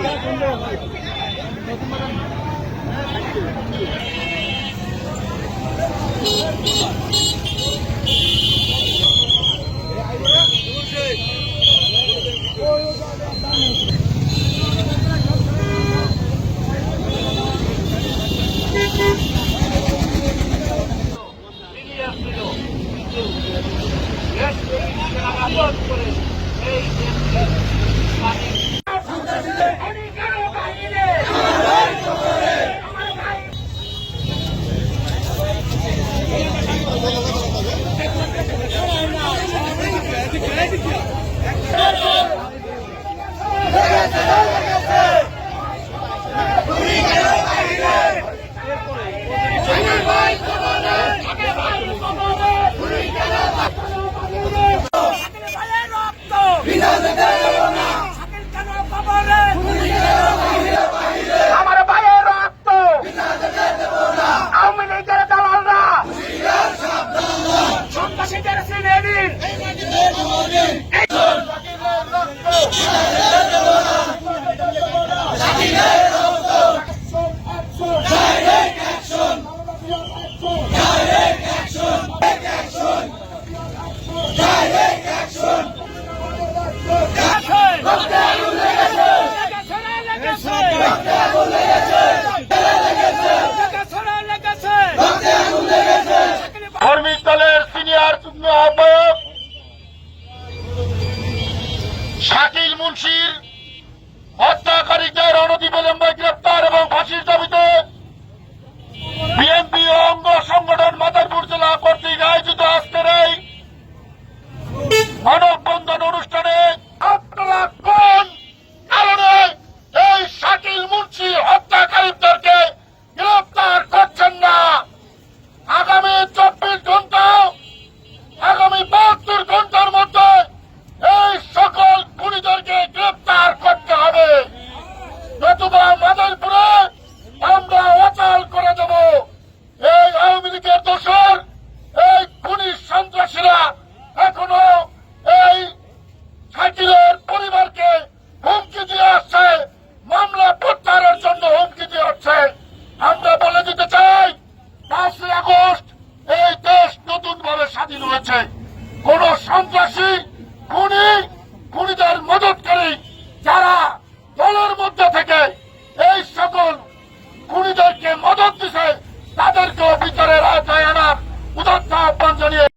Yes, we are going to Thank you. রক্তে আগুন লেগেছে রক্তে আগুন লেগেছে স্বাধীন হয়েছে। কোন সন্ত্রাসী, খুনি, খুনিদের মদতকারী যারা দলের মধ্যে থেকে এই সকল খুনিদেরকে মদত দিছে, তাদেরকেও ভিতরে রায় আনার উদার্থ আহ্বান জানিয়ে